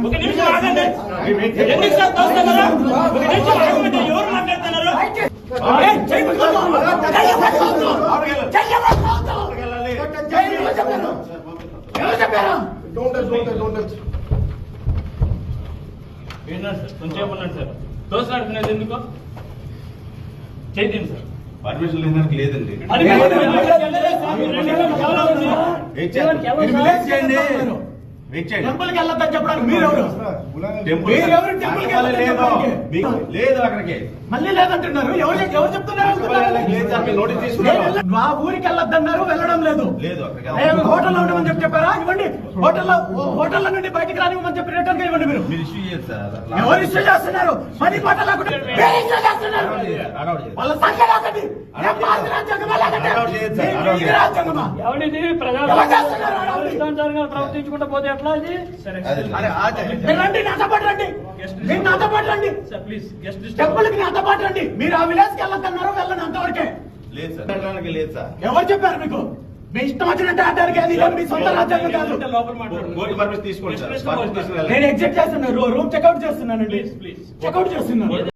ఒక నిమిషం ఆగండి ఎందుకు సార్ తోస్తున్నారు? ఒక నిమిషం ఆగమంటే ఎవరు మాట్లాడుతున్నారు చెప్పారు? కొంచెం ఉన్నాడు సార్ తోసాడుతున్నది ఎందుకు? చేయండి సార్. పర్మిషన్ లేదానికి లేదండి. వెయిట్ చేయండి. టెంపుల్కి వెళ్ళొద్దని చెప్పడానికి మీరెవరు లేదు. అక్కడికి. మళ్ళీ లేదంటున్నారు. ఎవరు ఎవరు చెప్తున్నారు? నోటీస్. మా ఊరికి వెళ్ళొద్దన్నారు వెళ్ళడం లేదు. లేదు వెళ్ళదు. హోటల్లో ఉండమని చెప్పి చెప్పారా? ఇవ్వండి. హోటల్లో హోటల్లో నుండి బయటికి రానివ్వమని చెప్పి రిటర్న్గా ఇవ్వండి మీరు. మీరు ఇష్యూ ఎవరు చేస్తున్నారు? పది ఇష్టానుసారంగా ప్రవర్తించుకుంటూ పోతే ఎట్లా ఇది? అదే రండి నాతో పాటు రండి. మీరు నాతో పాటు రండి. సార్ ప్లీజ్ గెస్ట్ టెంపుల్కి నాతో పాటు రండి. మీరు ఆ విలేజ్కి వెళ్ళొద్దన్నారు లేదు సార్ వెళ్ళడానికి లేదు సార్ ఎవరు చెప్పారు మీకు? మీ ఇష్టం వచ్చినట్టు ఆడడానికి అది మీ సొంత రాజ్యాంగం కాదు. కోర్టు పర్మిషన్ తీసుకోండి సార్ పర్మిషన్. నేను ఎగ్జిట్ చేస్తున్నాను రూమ్ చెక్అౌట్ చేస్తున్నానండి. చెక్అౌట్ చేస్తున్నాను.